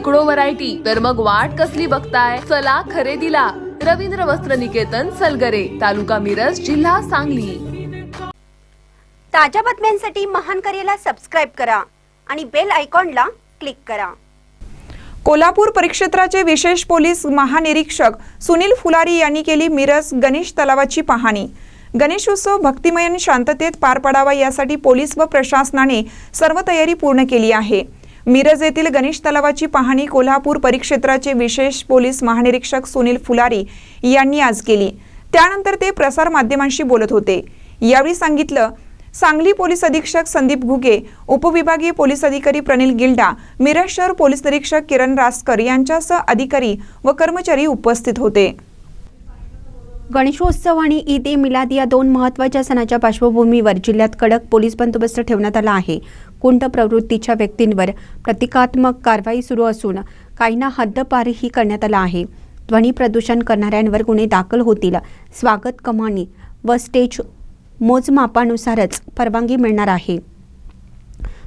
शेकडो व्हरायटी तर मग वाट कसली बघताय? चला खरेदीला. रवींद्र वस्त्र निकेतन सलगरे तालुका मिरज जिल्हा सांगली. ताज्या बातम्यांसाठी महान करेला सबस्क्राईब करा आणि बेल आयकॉनला क्लिक करा. कोल्हापूर परिक्षेत्राचे विशेष पोलीस महानिरीक्षक सुनील फुलारी यांनी केली मिरज गणेश तलावाची पाहणी. गणेशोत्सव भक्तिमय आणि शांततेत पार पडावा यासाठी पोलीस व प्रशासनाने सर्व तयारी पूर्ण केली आहे. मिरज येथील गणेश तलावाची पाहणी कोल्हापूर परिक्षेत्राचे विशेष पोलीस महानिरीक्षक सुनील फुलारी यांनी आज केली. त्यानंतर ते प्रसार माध्यमांशी बोलत होते. यावेळी सांगितलं सांगली पोलीस अधीक्षक संदीप घुगे उपविभागीय पोलीस अधिकारी प्रनिल गिल्डा मिरज शहर पोलीस निरीक्षक किरण रासकर यांच्यासह अधिकारी व कर्मचारी उपस्थित होते. गणेशोत्सव आणि ईद ए मिलाद या दोन महत्त्वाच्या सणाच्या पार्श्वभूमीवर जिल्ह्यात कडक पोलीस बंदोबस्त ठेवण्यात आला आहे. कुंड प्रवृत्तीच्या व्यक्तींवर प्रतिकात्मक कारवाई सुरू असून काहींना हद्दपारही करण्यात आला आहे. ध्वनी प्रदूषण करणाऱ्यांवर गुन्हे दाखल होतील. स्वागत कमानी व स्टेज मोजमापानुसारच परवानगी मिळणार आहे.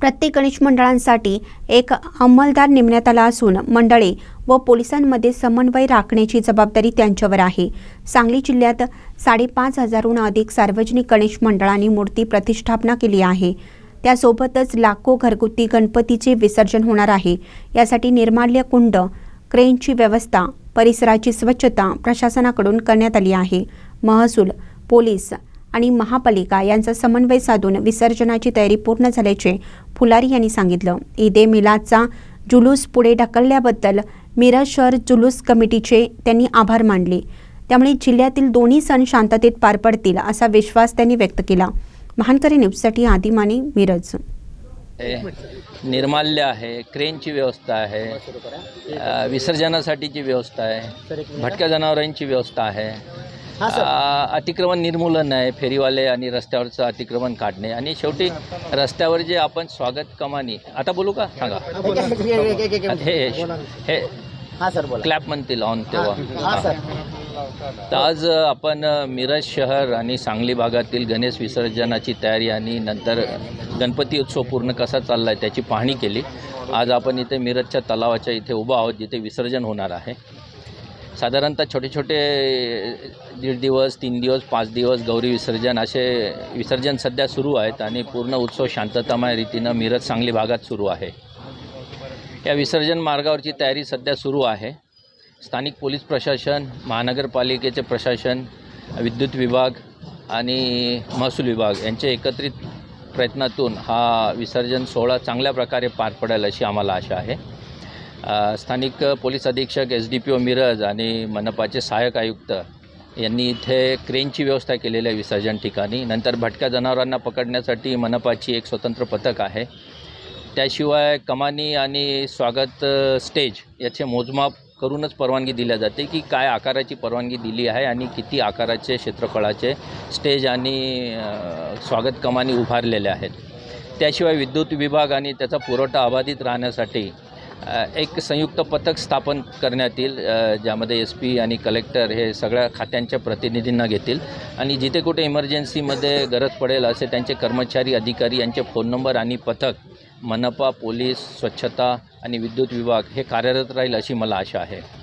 प्रत्येक गणेश मंडळांसाठी एक अंमलदार नेमण्यात आला असून मंडळे व पोलिसांमध्ये समन्वय राखण्याची जबाबदारी त्यांच्यावर आहे. सांगली जिल्ह्यात साडेपाच हजारहून अधिक सार्वजनिक गणेश मंडळांनी मूर्ती प्रतिष्ठापना केली आहे. त्यासोबतच लाखो घरगुती गणपतीचे विसर्जन होणार आहे. यासाठी निर्माल्य कुंड क्रेनची व्यवस्था परिसराची स्वच्छता प्रशासनाकडून करण्यात आली आहे. महसूल पोलीस आणि महापालिका यांचा समन्वय साधून विसर्जनाची तयारी पूर्ण झाल्याचे फुलारी यांनी सांगितलं. ईद ए मिलादचा जुलूस पुढे ढकलल्याबद्दल मिरज शहर जुलूस कमिटीचे त्यांनी आभार मानले. त्यामुळे जिल्ह्यातील दोन्ही सण शांततेत पार पडतील असा विश्वास त्यांनी व्यक्त केला. महानकरी न्यूजसाठी आदिमानी मिरज. आहे, निर्माल्य आहे क्रेनची व्यवस्था आहे विसर्जनासाठीची व्यवस्था आहे भटक्या जनावरांची व्यवस्था आहे अतिक्रमण निर्मूलन आहे फेरीवाले आणि रस्त्यावरचं अतिक्रमण काढणे. आणि शेवटी रस्त्यावर जे आपण स्वागत कमानी आता बोलू का? सांगा. हे हे हा सर बोला. क्लॅप म्हणतील ऑन तेव्हा. हा हां. सर. तर आज आपण मिरज शहर आणि सांगली भागातील गणेश विसर्जनाची तयारी आणि नंतर गणपती उत्सव पूर्ण कसा चालला आहे त्याची पाहणी केली. आज आपण इथे मिरजच्या तलावाच्या इथे उभा आहोत जिथे विसर्जन होणार आहे. साधारणतः छोटे छोटे दीड दिवस तीन दिवस पाच दिवस गौरी विसर्जन असे विसर्जन सध्या सुरू आहेत आणि पूर्ण उत्सव शांततामय रीतीनं मिरज सांगली भागात सुरू आहे. या विसर्जन मार्गावरची तयारी सध्या सुरू आहे. स्थानिक पोलीस प्रशासन महानगरपालिकेचे प्रशासन विद्युत विभाग आणि महसूल विभाग यांचे एकत्रित प्रयत्नातून हा विसर्जन सोहळा चांगल्या प्रकारे पार पडेल अशी आम्हाला आशा आहे. स्थानिक पोलीस अधीक्षक S D P O Miraj आणि मनपाचे सहाय्यक आयुक्त यांनी इथे क्रेनची व्यवस्था केलेली आहे विसर्जन ठिकाणी. नंतर भटक्या जनावरांना पकडण्यासाठी मनपाची एक स्वतंत्र पथक आहे. त्याशिवाय कमानी आणि स्वागत स्टेज याचे मोजमाप करूनच परवानगी दिल्या जाते की काय आकाराची परवानगी दिली आहे आणि किती आकाराचे क्षेत्रफळाचे स्टेज आणि स्वागत कमानी उभारलेल्या आहेत. त्याशिवाय विद्युत विभाग आणि त्याचा पुरवठा अबाधित राहण्यासाठी एक संयुक्त पथक स्थापन करण्यात येईल ज्यामध्ये एस पी आणि कलेक्टर हे सगळ्या खात्यांच्या प्रतिनिधींना घेतील. आणि जिथे कुठे इमर्जन्सीमध्ये गरज पडेल असे त्यांचे कर्मचारी अधिकारी यांचे फोन नंबर आणि पथक मनपा पोलीस स्वच्छता आणि विद्युत विभाग हे कार्यरत राहील अशी मला आशा आहे.